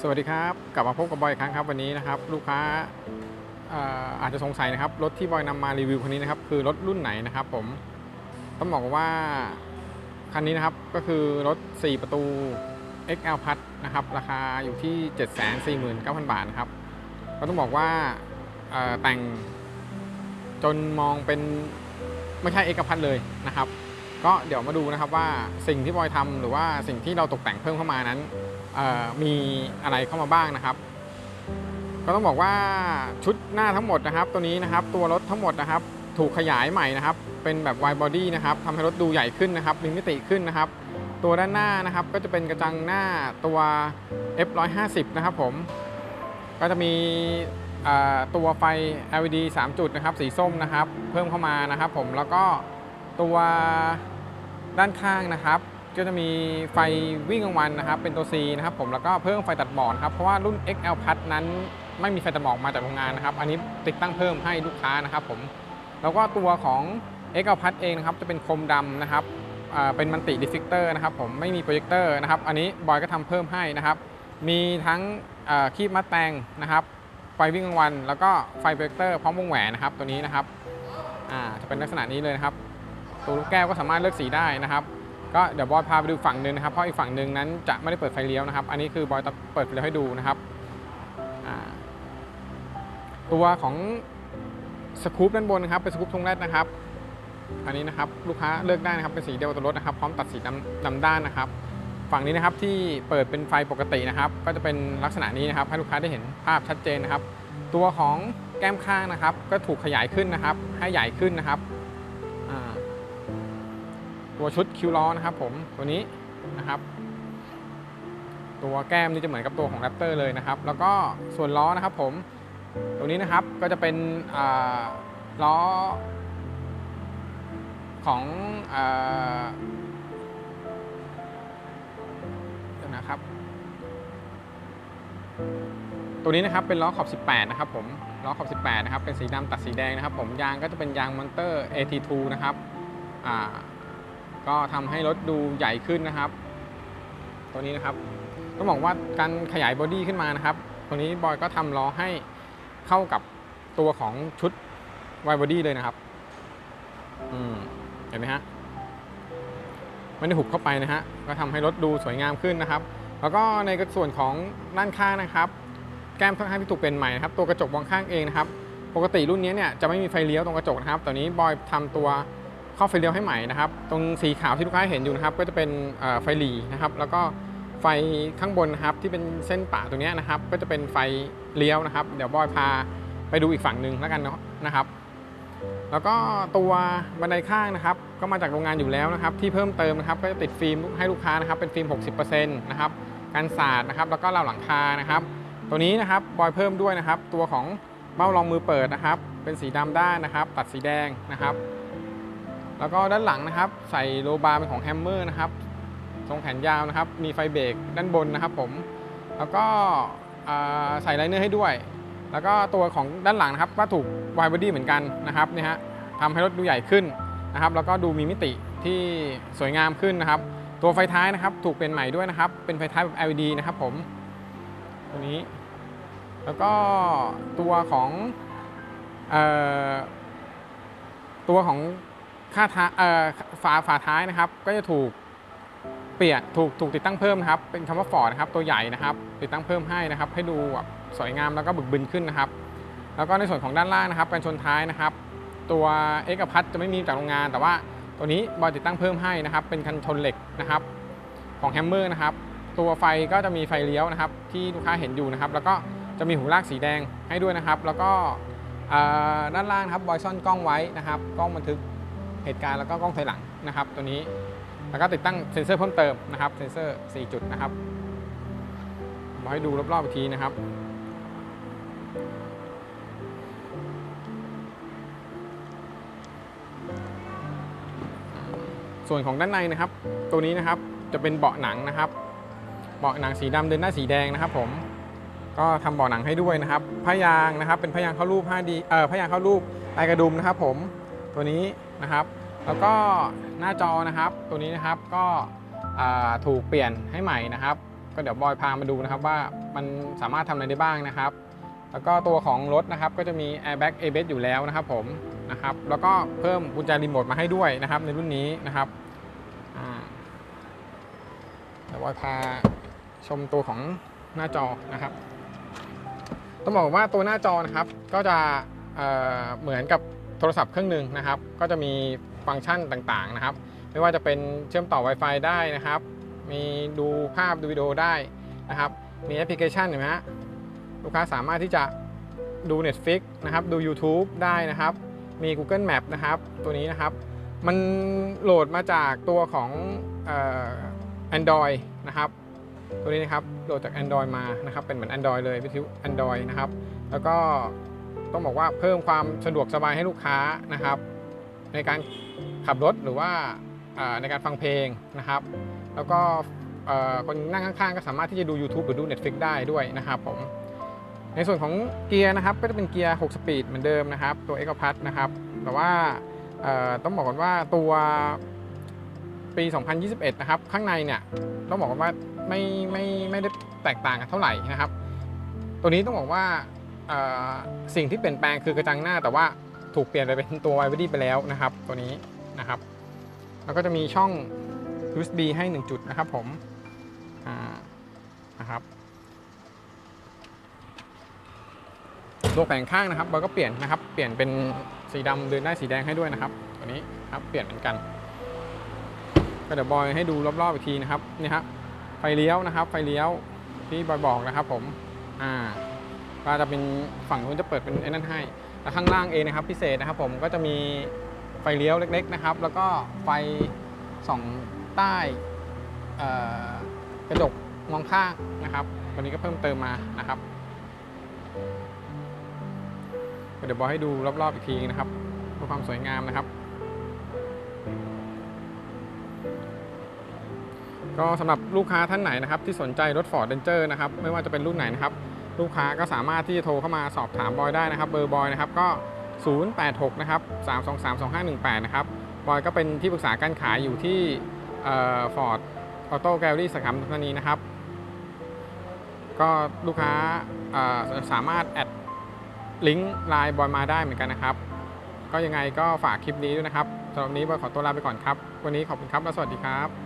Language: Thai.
สวัสดีครับ กลับมาพบกับบอยอีกครั้งครับวันนี้นะครับ ลูกค้าอ่อาจจะสงสัยนะครับ รถที่บอยนำมารีวิวคันนี้นะครับ คือรถรุ่นไหนนะครับผมต้องบอกว่าคันนี้นะครับก็คือรถ 4 ประตู XL พัดนะครับ ราคาอยู่ที่ 749,000 บาทนะครับ ก็ต้องบอกว่าแต่งจนมองเป็นไม่ใช่เอกพัทเลยนะครับ ก็เดี๋ยวมาดูนะครับว่าสิ่งที่บอยทำหรือว่าสิ่งที่เราตกแต่งเพิ่มเข้ามานั้น มีอะไรเข้ามาบ้างนะครับ ก็ต้องบอกว่าชุดหน้าทั้งหมดนะครับ ตัวนี้นะครับตัวรถทั้งหมดนะครับ ถูกขยายใหม่นะครับ เป็นแบบ wide body นะครับทำให้รถดูใหญ่ขึ้นนะครับมีมิติขึ้นนะครับ ตัวด้านหน้านะครับ ก็จะเป็นกระจังหน้าตัว F150 นะครับผมก็จะมีตัวไฟ LED 3 จุดนะครับ สีส้มนะครับ เพิ่มเข้ามานะครับ ผมแล้วก็ตัวด้านข้างนะครับ ก็จะมีไฟวิ่งกลางวันนะครับ เป็นตัว C นะครับผมแล้วก็เพิ่มไฟตัดหมอกครับเพราะว่ารุ่น XL Plus นั้นไม่มีไฟตัดหมอกมาจากโรงงานนะครับ อันนี้ติดตั้งเพิ่มให้ลูกค้านะครับผมแล้วก็ตัวของ XL Plus เองนะครับจะเป็นโคมดำนะครับเป็นมันติดิฟิกเตอร์นะครับผมไม่มีโปรเจคเตอร์นะครับ อันนี้บอยก็ทำเพิ่มให้นะครับ มีทั้งคีบมัดแตงนะครับ ไฟวิ่งกลางวัน แล้วก็ไฟโปรเจคเตอร์พร้อมวงแหวนนะครับตัวนี้นะครับจะเป็นลักษณะนี้เลยนะครับตัวลูกแก้วก็สามารถเลือกสีได้นะครับ ก็เดี๋ยวบอยพาไปดูฝั่งหนึ่งนะครับ เพราะอีกฝั่งหนึ่งนั้นจะไม่ได้เปิดไฟเลี้ยวนะครับ อันนี้คือบอยจะเปิดไฟเลี้ยวให้ดูนะครับตัวของสกู๊ปด้านบนนะครับเป็นสกู๊ปทรงแรกนะครับ อันนี้นะครับลูกค้าเลือกได้นะครับเป็นสีเดียวกับตัวรถนะครับ พร้อมตัดสีดำดำด้านนะครับ ฝั่งนี้นะครับที่เปิดเป็นไฟปกตินะครับ ก็จะเป็นลักษณะนี้นะครับ ให้ลูกค้าได้เห็นภาพชัดเจนนะครับ ตัวของแก้มข้างนะครับ ก็ถูกขยายขึ้นนะครับ ให้ใหญ่ขึ้นนะครับ ตัวชุดคิวล้อนะครับผมตัวนี้นะครับ ตัวแก้มนี่จะเหมือนกับตัวของแรปเตอร์เลยนะครับ แล้วก็ส่วนล้อนะครับผมตัวนี้นะครับก็จะเป็นล้อของอาเดี๋ยวนะครับ ตัวนี้นะครับเป็นล้อขอบ 18 นะครับผมล้อขอบ 18 นะครับ เป็นสีดำตัดสีแดงนะครับ ผมยางก็จะเป็นยางมอนเตอร์ AT2 นะครับอ่า ก็ทำให้รถดูใหญ่ขึ้นนะครับ ตัวนี้นะครับต้องบอกว่าการขยายบอดี้ขึ้นมานะครับตัวนี้บอยก็ทำล้อให้เข้ากับตัวของชุดไวบอดี้เลยนะครับอืมเห็นไหมฮะไม่ได้หุบเข้าไปนะฮะก็ทำให้รถดูสวยงามขึ้นนะครับ แล้วก็ในส่วนของด้านข้างนะครับแก้มค่อนข้างที่ถูกเป็นใหม่นะครับตัวกระจกมองข้างเองนะครับ ปกติรุ่นนี้เนี่ยจะไม่มีไฟเลี้ยวตรงกระจกนะครับตอนนี้บอยทำตัว ข้อไฟเลี้ยวให้ใหม่นะครับ ตรงสีขาวที่ลูกค้าเห็นอยู่นะครับ ก็จะเป็นไฟหลีนะครับ แล้วก็ไฟข้างบนนะครับที่เป็นเส้นป่าตรงนี้นะครับ ก็จะเป็นไฟเลี้ยวนะครับ เดี๋ยวบอยพาไปดูอีกฝั่งหนึ่งแล้วกันเนาะนะครับ แล้วก็ตัวบันไดข้างนะครับ ก็มาจากโรงงานอยู่แล้วนะครับ ที่เพิ่มเติมนะครับก็จะติดฟิล์มให้ลูกค้านะครับ เป็นฟิล์ม 60%นะครับกันสาดนะครับ แล้วก็ราวหลังคานะครับ ตัวนี้นะครับบอยเพิ่มด้วยนะครับ ตัวของเบ้ารองมือเปิดนะครับ เป็นสีดำด้านนะครับ ตัดสีแดงนะครับ แล้วก็ด้านหลังนะครับ ใส่โลบาร์เป็นของแฮมเมอร์นะครับทรงแขนยาวนะครับ มีไฟเบรกด้านบนนะครับ ผม แล้วก็ใส่ไลเนอร์ให้ด้วย แล้วก็ตัวของด้านหลังนะครับก็ถูกวายบอดี้เหมือนกันนะครับนี่ฮะทำให้รถดูใหญ่ขึ้นนะครับ แล้วก็ดูมีมิติที่สวยงามขึ้นนะครับ ตัวไฟท้ายนะครับ ถูกเปลี่ยนใหม่ด้วยนะครับ เป็นไฟท้ายแบบ LED นะครับผมตัวนี้ แล้วก็ตัวของออตัวของ ค่าท้าเอ่อฝาฝาท้ายนะครับ ก็จะถูกเปลี่ยนถูกถูกติดตั้งเพิ่มนะครับ เป็นคำว่าฟอร์ดนะครับตัวใหญ่นะครับ ติดตั้งเพิ่มให้นะครับ ให้ดูแบบสวยงามแล้วก็บึกบึนขึ้นนะครับ แล้วก็ในส่วนของด้านล่างนะครับกันชนท้ายนะครับ ตัวเอกพัทจะไม่มีจากโรงงาน แต่ว่าตัวนี้บอยติดตั้งเพิ่มให้นะครับ เป็นคันชนเหล็กนะครับ ของแฮมเมอร์นะครับ ตัวไฟก็จะมีไฟเลี้ยวนะครับ ที่ลูกค้าเห็นอยู่นะครับ แล้วก็จะมีหูลากสีแดงให้ด้วยนะครับ แล้วก็ด้านล่างครับบอยซ่อนกล้องไว้นะครับ กล้องบันทึก เหตุการณ์แล้วก็กล้องถอยหลังนะครับตัวนี้แล้วก็ติดตั้งเซ็นเซอร์เพิ่มเติมนะครับเซ็นเซอร์ 4 จุดนะครับมาให้ดูรอบๆอีกทีนะครับส่วนของด้านในนะครับ ตัวนี้นะครับจะเป็นเบาะหนังนะครับ เบาะหนังสีดำเดินหน้าสีแดงนะครับ ผม ก็ทำเบาะหนังให้ด้วยนะครับผ้ายางนะครับ เป็นผ้ายางเข้ารูป 5D เอ่อผ้ายางเข้ารูปลายกระดุมนะครับ ผม ตัวนี้นะครับ แล้วก็หน้าจอนะครับ ตัวนี้นะครับก็ถูกเปลี่ยนให้ใหม่นะครับ ก็เดี๋ยวบอยพามาดูนะครับว่ามันสามารถทำอะไรได้บ้างนะครับ แล้วก็ตัวของรถนะครับก็จะมี airbag ABS อยู่แล้วนะครับผมนะครับ แล้วก็เพิ่มกุญแจรีโมทมาให้ด้วยนะครับ ในรุ่นนี้นะครับอ่าเดี๋ยวบอยพาชมตัวของหน้าจอนะครับต้องบอกว่าตัวหน้าจอนะครับก็จะเเหมือนกับ โทรศัพท์เครื่องหนึ่งนะครับ ก็จะมีฟังก์ชันต่างๆนะครับ ไม่ว่าจะเป็นเชื่อมต่อ Wi-Fi ได้นะครับ มีดูภาพดูวิดีโอได้นะครับ มีแอปพลิเคชันเห็นไหมฮะลูกค้าสามารถที่จะดู Netflix นะครับ ดู YouTube ได้นะครับ มี Google Map นะครับ ตัวนี้นะครับ มันโหลดมาจากตัวของเอ่อ Android นะครับ ตัวนี้นะครับ โหลดจาก Android มานะครับ เป็นเหมือน Android เลยวิทยุ Android นะครับ แล้วก็ ต้องบอกว่าเพิ่มความสะดวกสบายให้ลูกค้านะครับ ในการขับรถหรือว่าในการฟังเพลงนะครับ แล้วก็คนนั่งข้างๆ ก็สามารถที่จะดู YouTube หรือดู Netflix ได้ด้วยนะครับผมในส่วนของเกียร์นะครับก็จะเป็นเกียร์ 6 สปีดเหมือนเดิมนะครับ ตัว e c o p a s นะครับ แต่ว่าต้องบอกก่อนว่าตัวปี 2021 นะครับ ข้างในเนี่ยต้องบอกก่อนว่าไม่ไม่ไม่ได้แตกต่างกันเท่าไหร่นะครับ ตัวนี้ต้องบอกว่า สิ่งที่เปลี่ยนแปลงคือกระจังหน้า แต่ว่าถูกเปลี่ยนไปเป็นตัว i v d ไปแล้วนะครับ ตัวนี้นะครับ แล้วก็จะมีช่อง USB ให้ 1 จุดนะครับผมนะครับตัวแผงข้างนะครับเราก็เปลี่ยนนะครับ เปลี่ยนเป็นสีดำเดินได้สีแดงให้ด้วยนะครับ ตัวนี้ครับเปลี่ยนเหมือนกัน ก็เดี๋ยวบอยให้ดูรอบๆอีกทีนะครับนี่ครับไฟเลี้ยวนะครับ ไฟเลี้ยวที่บอยบอกนะครับผมอ่า ก็จะเป็นฝั่งนู้นจะเปิดเป็นไอ้นั่นให้แล้วข้างล่างเองนะครับ พิเศษนะครับผมก็จะมีไฟเลี้ยวเล็กๆนะครับ แล้วก็ไฟส่องใต้กระจกมองข้างนะครับ วันนี้ก็เพิ่มเติมมานะครับเดี๋ยวบอยให้ดูรอบๆอีกทีนะครับเพื่อความสวยงามนะครับก็สำหรับลูกค้าท่านไหนนะครับ ที่สนใจรถ Ford Ranger นะครับ ไม่ว่าจะเป็นรุ่นไหนนะครับ ลูกค้าก็สามารถที่จะโทรเข้ามาสอบถามบอยได้นะครับ เบอร์บอยนะครับก็ 086 นะครับ 323 2518 นะครับ บอยก็เป็นที่ปรึกษาการขายอยู่ที่ฟอร์ดออโต้แกลลี่สาขาปทุมธนีนะครับ ก็ลูกค้าสามารถแอดลิงก์ไลน์บอยมาได้เหมือนกันนะครับ ก็ยังไงก็ฝากคลิปนี้ด้วยนะครับสำหรับนี้บอยขอตัวลาไปก่อนครับ วันนี้ขอบคุณครับและสวัสดีครับ